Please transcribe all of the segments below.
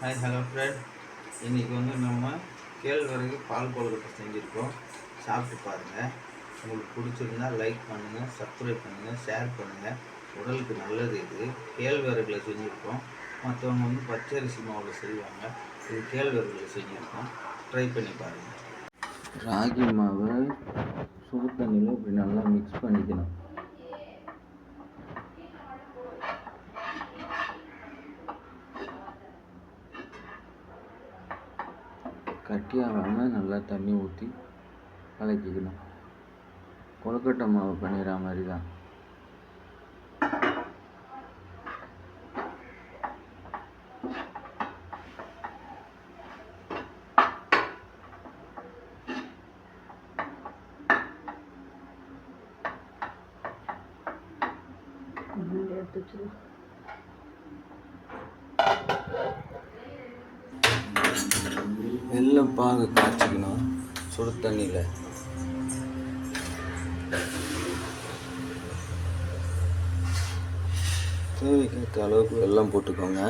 Hi hello friend இன்றைக்கி வந்து நம்ம கேழ்வரகு பால் கொழுக்கட்டை செஞ்சுருக்கோம். சாப்பிட்டு பாருங்கள் உங்களுக்கு பிடிச்சிருந்தா லைக் பண்ணுங்கள் சப்ஸ்கிரைப் பண்ணுங்கள் ஷேர் பண்ணுங்கள் உடலுக்கு நல்லது இது. கேழ்வரகுல செஞ்சுருக்கோம். மற்றவங்க வந்து பச்சரிசி மாவில் செய்வாங்க. இது கேழ்வரகுல செஞ்சுருக்கோம். ட்ரை பண்ணி பாருங்கள் ராகி மாவை சுடு தண்ணியில் இப்படி நல்லா மிக்ஸ் பண்ணிக்கணும். கட்டியாகாமல் நல்லா தண்ணி ஊற்றி கலக்கிக்கணும். கொழுக்கட்டை மாவு பண்ணிடுற மாதிரி தான் எல்லாம் பாகு காய்ச்சிக்கணும். சுடு தண்ணியில். தேவைக்கேற்ற அளவுக்கு வெள்ளம் போட்டுக்கோங்க.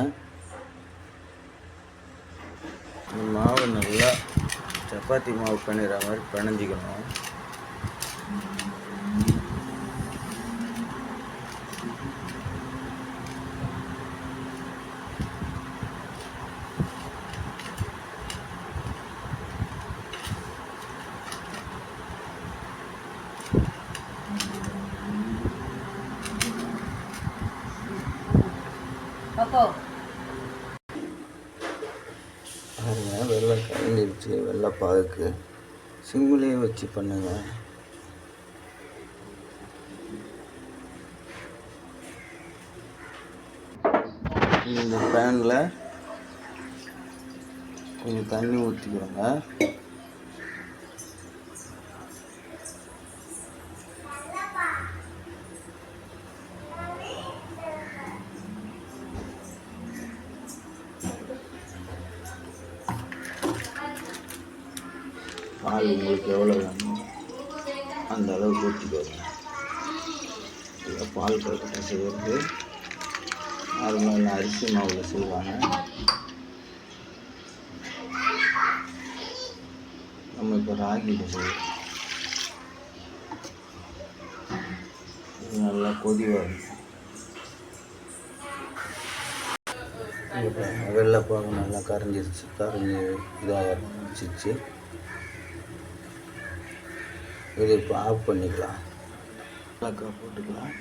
மாவு நல்லா சப்பாத்தி மாவு பண்ணிடுற மாதிரி பிணைஞ்சிக்கணும். அப்போ. பாருங்க வெள்ளம் கலந்துருச்சு வெள்ளைப்பாகுக்கு சிம்மிலே வச்சு பண்ணுங்க. இந்த பேனில் கொஞ்சம் தண்ணி ஊற்றிக்கிறோங்க பால் உங்களுக்கு எவ்வளோ வேணுமோ அந்த அளவுக்கு ஊற்றிக்கோங்க இந்த பால் கொழுக்கட்டை செய்கிறது நார்மலாக அரிசி மாவில் செய்வாங்க. நம்ம இப்போ ராகியில் செய்வோம். இது நல்லா கொதி வரும் வெள்ளை பாகம் நல்லா கரைஞ்சிருச்சு. கரைஞ்சி இதாக இருந்துச்சு இது இப்போ ஆஃப் பண்ணிக்கலாம். ஏலக்காய் போட்டுக்கலாம்.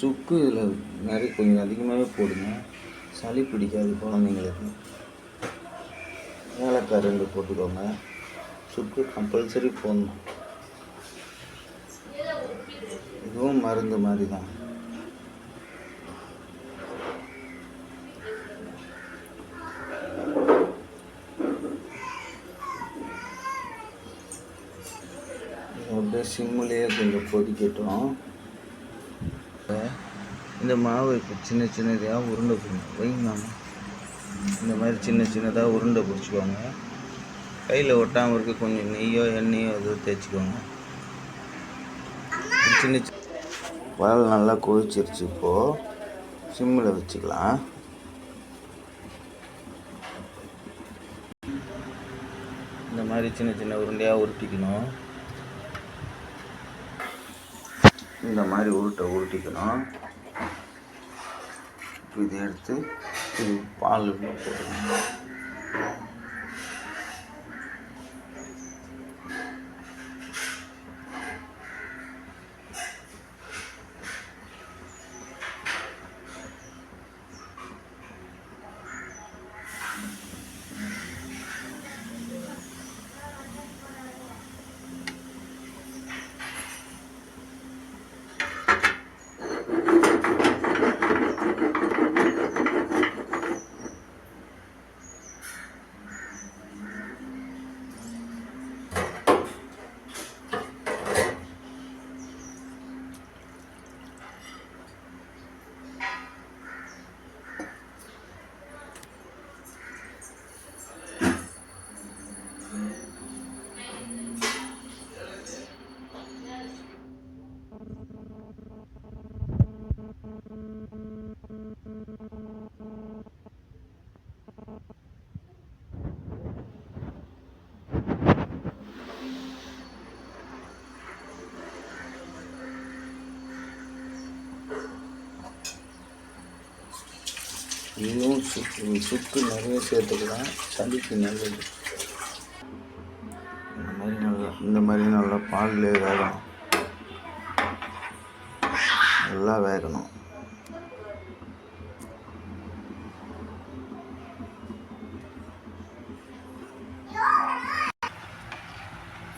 சுக்கு இதில் நிறைய கொஞ்சம் அதிகமாகவே போடுங்க. சளி பிடிக்காது குழந்தைங்களுக்கு. ஏலக்காய் ரெண்டு போட்டுக்கோங்க. சுக்கு கம்பல்சரி போடணும். இதுவும் மருந்து மாதிரி தான் இது அப்படியே சிம்முலேயே கொஞ்சம் கொதிக்கட்டும் இந்த மாவு இப்போ சின்ன சின்னதாக உருண்டை பிடிக்கணும் வைங்க இந்த மாதிரி சின்ன சின்னதாக உருண்டை பிடிச்சிக்கோங்க. கையில் ஒட்டாமல் இருக்க. கொஞ்சம் நெய்யோ எண்ணெயோ ஏதோ தேய்ச்சிக்கோங்க. சின்ன சின்ன வயல் நல்லா கொதிச்சிருச்சு இப்போது சிம்மில் வச்சுக்கலாம். இந்த மாதிரி சின்ன சின்ன உருண்டையாக உருட்டிக்கணும். இந்த மாதிரி உருட்டை உருட்டிக்கணும். இப்போ இதை எடுத்து இது பால் போட்டுக்கணும். இதுவும் சுக்கு சுக்கு நிறைய சேர்த்துக்கலாம். சளிக்கு நல்லது. இந்த மாதிரி நல்லா இந்த மாதிரி நல்லா பால்லே வேகணும். நல்லா வேகணும்.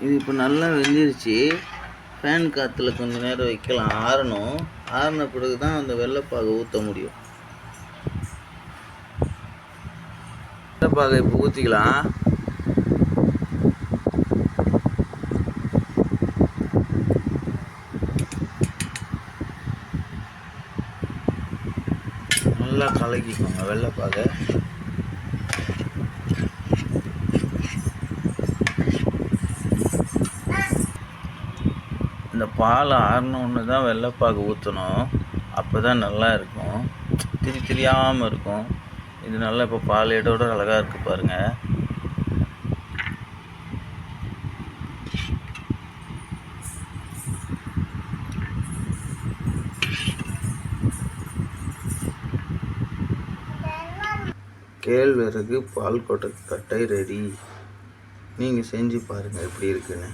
இது இப்போ நல்லா வெந்துருச்சு. ஃபேன் காற்றுல கொஞ்ச நேரம் வைக்கலாம். ஆறணும். ஆறின பிறகு தான் அந்த வெள்ளைப்பாகை ஊற்ற முடியும். பாகை இப்போ ஊற்றிக்கலாம் நல்லா கலக்கிக்கோங்க வெள்ளைப்பாகை இந்த பால் ஆறினோன்னு தான் வெள்ளைப்பாகு ஊற்றணும் அப்போ தான் நல்லா இருக்கும். திரி திரியாமல் இருக்கும். இது நல்லா இப்போ பால் அழகாக இருக்குது பாருங்கள் கேழ்வரகு பால் கொட்டை கட்டை ரெடி. நீங்கள் செஞ்சு பாருங்கள் எப்படி இருக்குன்னு.